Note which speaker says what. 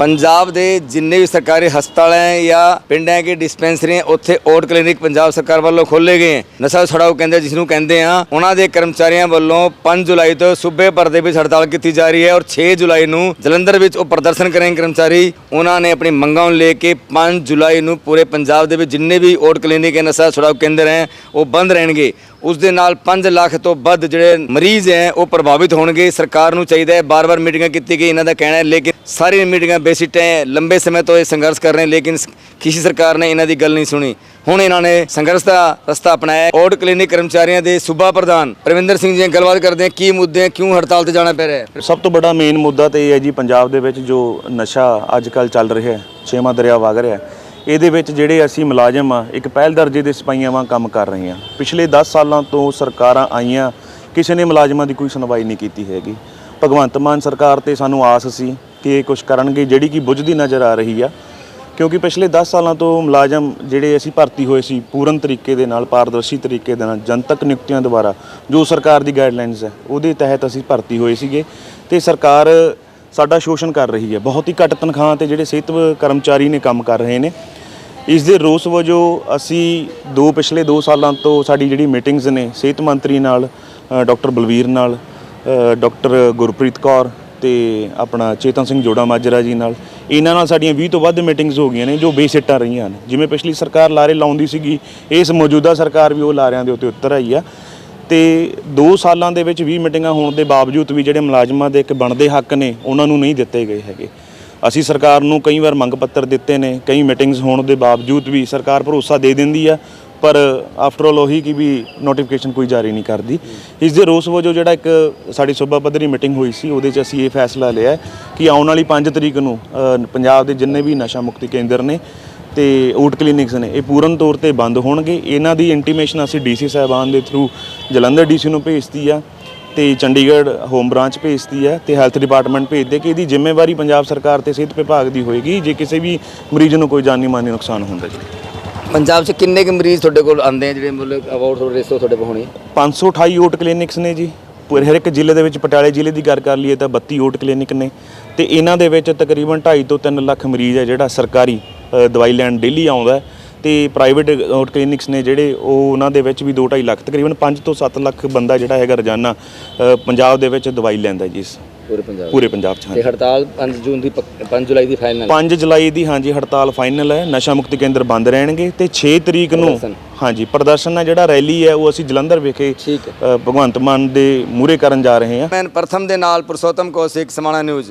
Speaker 1: ਪੰਜਾਬ ਦੇ ਜਿੰਨੇ ਵੀ ਸਰਕਾਰੀ ਹਸਪਤਾਲ ਹੈ ਜਾਂ ਪਿੰਡ ਹੈ ਕਿ ਡਿਸਪੈਂਸਰੀ ਹੈ, ਉੱਥੇ ਓਟ ਕਲੀਨਿਕ ਪੰਜਾਬ ਸਰਕਾਰ ਵੱਲੋਂ ਖੋਲੇ ਗਏ ਹੈ। ਨਸ਼ਾ ਛੁਡਾਊ ਕਹਿੰਦੇ ਜਿਸ ਨੂੰ ਕਹਿੰਦੇ ਆ ਉਹਨਾਂ ਦੇ ਕਰਮਚਾਰੀਆਂ ਵੱਲੋਂ 5 ਜੁਲਾਈ ਤੋਂ ਸੂਬੇ ਭਰ ਦੇ ਵਿੱਚ ਹੜਤਾਲ ਕੀਤੀ ਜਾ ਰਹੀ ਹੈ ਔਰ 6 ਜੁਲਾਈ ਨੂੰ ਜਲੰਧਰ ਵਿੱਚ ਉਹ ਪ੍ਰਦਰਸ਼ਨ ਕਰਨਗੇ ਕਰਮਚਾਰੀ। ਉਹਨਾਂ ਨੇ ਆਪਣੀ ਮੰਗਾਂ ਨੂੰ ਲੈ ਕੇ 5 ਜੁਲਾਈ ਨੂੰ ਪੂਰੇ ਪੰਜਾਬ ਦੇ ਵਿੱਚ ਜਿੰਨੇ ਵੀ ਓਟ ਕਲੀਨਿਕ ਹੈ, ਨਸ਼ਾ ਛੁਡਾਊ ਕੇਂਦਰ ਹੈ, ਉਹ ਬੰਦ ਰਹਿਣਗੇ। ਉਸ ਦੇ ਨਾਲ 5 ਲੱਖ ਤੋਂ ਵੱਧ ਜਿਹੜੇ ਮਰੀਜ਼ ਹੈ, ਉਹ ਪ੍ਰਭਾਵਿਤ ਹੋਣਗੇ। ਸਰਕਾਰ ਨੂੰ ਚਾਹੀਦਾ ਹੈ, ਬਾਰ-ਬਾਰ ਮੀਟਿੰਗਾਂ ਕੀਤੀ ਗਈ ਇਹਨਾਂ ਦਾ ਕਹਿਣਾ ਹੈ, ਲੇਕਿਨ ਸਾਰੀ ਮੀਟਿੰਗਾਂ ਬੇਸਿੱਟ ਹੈ, ਲੰਬੇ ਸਮੇਂ ਤੋਂ ਇਹ ਸੰਘਰਸ਼ ਕਰ ਰਹੇ ਲੇਕਿਨ ਕਿਸੇ ਸਰਕਾਰ ਨੇ ਇਹਨਾਂ ਦੀ ਗੱਲ ਨਹੀਂ ਸੁਣੀ। ਹੁਣ ਇਹਨਾਂ ਨੇ ਸੰਘਰਸ਼ ਦਾ ਰਸਤਾ ਅਪਣਾਇਆ ਹੈ। ਔਡ ਕਲੀਨਿਕ ਕਰਮਚਾਰੀਆਂ ਦੇ ਸੂਬਾ ਪ੍ਰਧਾਨ ਪ੍ਰਵਿੰਦਰ ਸਿੰਘ ਜੀ ਨਾਲ ਗੱਲਬਾਤ ਕਰਦੇ ਹਾਂ, ਕੀ ਮੁੱਦੇ ਕਿਉਂ ਹੜਤਾਲ ਤੇ ਜਾਣਾ ਪੈ ਰਿਹਾ ਹੈ?
Speaker 2: ਸਭ ਤੋਂ ਵੱਡਾ ਮੇਨ ਮੁੱਦਾ ਤੇ ਇਹ ਹੈ ਜੀ, ਪੰਜਾਬ ਦੇ ਵਿੱਚ ਜੋ ਨਸ਼ਾ ਅੱਜ ਕੱਲ ਚੱਲ ਰਿਹਾ ਹੈ, ਛੇਵਾਂ ਦਰਿਆ ਵਗ ਰਿਹਾ ਹੈ ਇਹਦੇ ਵਿੱਚ ਜਿਹੜੇ ਅਸੀਂ ਮੁਲਾਜ਼ਮ ਆ, ਇੱਕ ਪਹਿਲ ਦਰਜੇ ਦੇ ਸਿਪਾਹੀਆਂ ਵਾਂ ਕੰਮ ਕਰ ਰਹੇ ਹਾਂ। ਪਿਛਲੇ 10 ਸਾਲਾਂ ਤੋਂ ਸਰਕਾਰਾਂ ਆਈਆਂ, ਕਿਸੇ ਨੇ ਮੁਲਾਜ਼ਮਾਂ ਦੀ ਕੋਈ ਸੁਣਵਾਈ ਨਹੀਂ ਕੀਤੀ ਹੈਗੀ। ਭਗਵੰਤ ਮਾਨ ਸਰਕਾਰ ਤੇ ਸਾਨੂੰ ਆਸ ਸੀ ਕਿ ਇਹ ਕੁਝ ਕਰਨਗੇ, ਜਿਹੜੀ ਕਿ ਬੁੱਝਦੀ ਨਜ਼ਰ ਆ ਰਹੀ ਆ। ਕਿਉਂਕਿ ਪਿਛਲੇ 10 ਸਾਲਾਂ ਤੋਂ ਮੁਲਾਜ਼ਮ ਜਿਹੜੇ ਅਸੀਂ ਭਰਤੀ ਹੋਏ ਸੀ, ਪੂਰਨ ਤਰੀਕੇ ਦੇ ਨਾਲ, ਪਾਰਦਰਸ਼ੀ ਤਰੀਕੇ ਦੇ ਨਾਲ, ਜਨਤਕ ਨਿਯੁਕਤੀਆਂ ਦੁਆਰਾ, ਜੋ ਸਰਕਾਰ ਦੀ ਗਾਈਡਲਾਈਨਸ ਹੈ, ਉਹਦੇ ਤਹਿਤ ਅਸੀਂ ਭਰਤੀ ਹੋਏ ਸੀਗੇ। ਤੇ ਸਰਕਾਰ ਸਾਡਾ ਸ਼ੋਸ਼ਣ ਕਰ ਰਹੀ ਹੈ। ਬਹੁਤ ਹੀ ਘੱਟ ਤਨਖਾਹਾਂ ਤੇ ਜਿਹੜੇ ਸਿਹਤ ਕਰਮਚਾਰੀ ਨੇ ਕੰਮ ਕਰ ਰਹੇ ਨੇ। ਇਸ ਦੇ ਰੋਸ ਵਜੋਂ ਅਸੀਂ ਦੋ ਪਿਛਲੇ 2 ਸਾਲਾਂ ਤੋਂ ਸਾਡੀ ਜਿਹੜੀ ਮੀਟਿੰਗਸ ਨੇ ਸਿਹਤ ਮੰਤਰੀ ਨਾਲ ਅ, ਡਾਕਟਰ ਬਲਵੀਰ ਨਾਲ ਅ, ਡਾਕਟਰ ਗੁਰਪ੍ਰੀਤ ਕੌਰ ਤੇ ਆਪਣਾ ਚੇਤਨ ਸਿੰਘ ਜੋੜਾ ਮਾਜਰਾ ਜੀ ਨਾਲ ਇਹਨਾਂ ਨਾਲ ਸਾਡੀਆਂ 20 ਤੋਂ ਵੱਧ ਮੀਟਿੰਗਸ ਹੋ ਗਈਆਂ ਨੇ ਜੋ ਬੇਸਿੱਟਾਂ ਰਹੀਆਂ ਨੇ। ਜਿਵੇਂ ਪਿਛਲੀ ਸਰਕਾਰ ਲਾਰੇ ਲਾਉਂਦੀ ਸੀਗੀ ਇਸ ਮੌਜੂਦਾ ਸਰਕਾਰ ਵੀ ਉਹ ਲਾਰਿਆਂ ਦੇ ਉੱਤੇ ਉਤਰ ਆਈ ਆ। ਤੇ 2 ਸਾਲਾਂ ਦੇ ਵਿੱਚ 20 ਮੀਟਿੰਗਾਂ ਹੋਣ ਦੇ ਬਾਵਜੂਦ ਵੀ ਜਿਹੜੇ ਮੁਲਾਜ਼ਮਾਂ ਦੇ ਇੱਕ ਬਣਦੇ ਹੱਕ ਨੇ ਉਹਨਾਂ ਨੂੰ ਨਹੀਂ ਦਿੱਤੇ ਗਏ ਹੈਗੇ। ਅਸੀਂ ਸਰਕਾਰ ਨੂੰ ਕਈ ਵਾਰ ਮੰਗ ਪੱਤਰ ਦਿੱਤੇ ਨੇ, ਕਈ ਮੀਟਿੰਗਸ ਹੋਣ ਦੇ ਬਾਵਜੂਦ ਵੀ ਸਰਕਾਰ ਭਰੋਸਾ ਦੇ ਦਿੰਦੀ ਆ, ਪਰ ਆਫਟਰ ਆਲ ਉਹੀ ਕਿ ਵੀ ਨੋਟੀਫਿਕੇਸ਼ਨ ਕੋਈ ਜਾਰੀ ਨਹੀਂ ਕਰਦੀ। ਇਸ ਦੇ ਰੋਸ ਵਜੋਂ ਜਿਹੜਾ ਇੱਕ ਸਾਡੀ ਸੂਬਾ ਪੱਧਰੀ ਮੀਟਿੰਗ ਹੋਈ ਸੀ, ਉਹਦੇ 'ਚ ਅਸੀਂ ਇਹ ਫੈਸਲਾ ਲਿਆ ਕਿ ਆਉਣ ਵਾਲੀ 5 ਤਰੀਕ ਨੂੰ ਪੰਜਾਬ ਦੇ ਜਿੰਨੇ ਵੀ ਨਸ਼ਾ ਮੁਕਤੀ ਕੇਂਦਰ ਨੇ ਤੇ ਊਟ ਕਲੀਨਿਕਸ ਨੇ, ਇਹ ਪੂਰਨ ਤੌਰ ਤੇ ਬੰਦ ਹੋਣਗੇ। ਇਹਨਾਂ ਦੀ ਇੰਟੀਮੇਸ਼ਨ ਅਸੀਂ ਡੀਸੀ ਸਾਹਿਬਾਨ ਦੇ ਥਰੂ ਜਲੰਧਰ ਡੀਸੀ ਨੂੰ ਭੇਜਤੀ ਆ। ਤੇ ਚੰਡੀਗੜ੍ਹ ਹੋਮ ਬ੍ਰਾਂਚ ਭੇਜਤੀ ਹੈ ਤੇ ਹੈਲਥ ਡਿਪਾਰਟਮੈਂਟ ਭੇਜਦੇ ਕਿ ਇਹਦੀ ਜ਼ਿੰਮੇਵਾਰੀ ਪੰਜਾਬ ਸਰਕਾਰ ਤੇ ਸਿਹਤ ਵਿਭਾਗ ਦੀ ਹੋਏਗੀ। ਜੇ ਕਿਸੇ ਵੀ ਮਰੀਜ਼ ਨੂੰ ਕੋਈ ਜਾਨੀ ਮਾਨੀ ਨੁਕਸਾਨ ਹੁੰਦਾ ਜੀ।
Speaker 1: ਪੰਜਾਬ 'ਚ ਕਿੰਨੇ ਕੁ ਮਰੀਜ਼ ਤੁਹਾਡੇ ਕੋਲ ਆਉਂਦੇ ਆ ਜਿਹੜੇ ਮਤਲਬ ਅਵਾਰਡ ਤੁਹਾਡੇ ਰੇਸੋ ਤੁਹਾਡੇ ਕੋਲ ਹੋਣੀ
Speaker 2: 528 ਓਟ ਕਲੀਨਿਕਸ ਨੇ ਜੀ। ਪੂਰੇ ਹਰ ਇੱਕ ਜ਼ਿਲ੍ਹੇ ਦੇ ਵਿੱਚ ਪਟਿਆਲੇ ਜ਼ਿਲ੍ਹੇ ਦੀ ਗੱਲ ਕਰ ਲਈਏ ਤਾਂ 32 ਓਟ ਕਲੀਨਿਕ ਨੇ। ਤੇ ਇਹਨਾਂ ਦੇ ਵਿੱਚ ਤਕਰੀਬਨ 2.5 ਤੋਂ 3 ਲੱਖ ਮਰੀਜ਼ ਹੈ ਜਿਹੜਾ ਸਰਕਾਰੀ ਅ, ਦਵਾਈ ਲੈਣ ਡੇਲੀ ਆਉਂਦਾ ਹੈ। ਤੇ ਪ੍ਰਾਈਵੇਟ ਕਲੀਨਿਕਸ ਨੇ ਜਿਹੜੇ ਉਹ ਉਹਨਾਂ ਦੇ ਵਿੱਚ ਵੀ 2.5 ਲੱਖ ਤਕਰੀਬਨ 5 ਤੋਂ 7 ਲੱਖ ਬੰਦਾ ਜਿਹੜਾ ਹੈਗਾ ਰੋਜ਼ਾਨਾ ਪੰਜਾਬ ਦੇ ਵਿੱਚ ਦਵਾਈ ਲੈਂਦਾ ਜੀ ਇਸ
Speaker 1: ਪੂਰੇ ਪੰਜਾਬ
Speaker 2: ਪੂਰੇ ਪੰਜਾਬ 'ਚ
Speaker 1: ਤੇ ਹੜਤਾਲ 5 ਜੂਨ ਦੀ 5 ਜੁਲਾਈ ਦੀ ਫਾਈਨਲ
Speaker 2: 5 ਜੁਲਾਈ ਦੀ ਹਾਂਜੀ ਹੜਤਾਲ ਫਾਈਨਲ ਹੈ। ਨਸ਼ਾ ਮੁਕਤੀ ਕੇਂਦਰ ਬੰਦ ਰਹਿਣਗੇ ਤੇ 6 ਤਰੀਕ ਨੂੰ। ਹਾਂਜੀ ਪ੍ਰਦਰਸ਼ਨ ਹੈ ਜਿਹੜਾ ਰੈਲੀ ਹੈ ਉਹ ਅਸੀਂ ਜਲੰਧਰ ਵਿਖੇ ਭਗਵੰਤ ਮਾਨ ਦੇ ਮੂਹਰੇ ਕਰਨ ਜਾ ਰਹੇ ਹਾਂ।
Speaker 1: ਮੈਂ ਪ੍ਰਥਮ ਦੇ ਨਾਲ ਪੁਰਸ਼ੋਤਮ ਕੌਸ਼ਿਕ ਸਮਾਣਾ ਨਿਊਜ਼।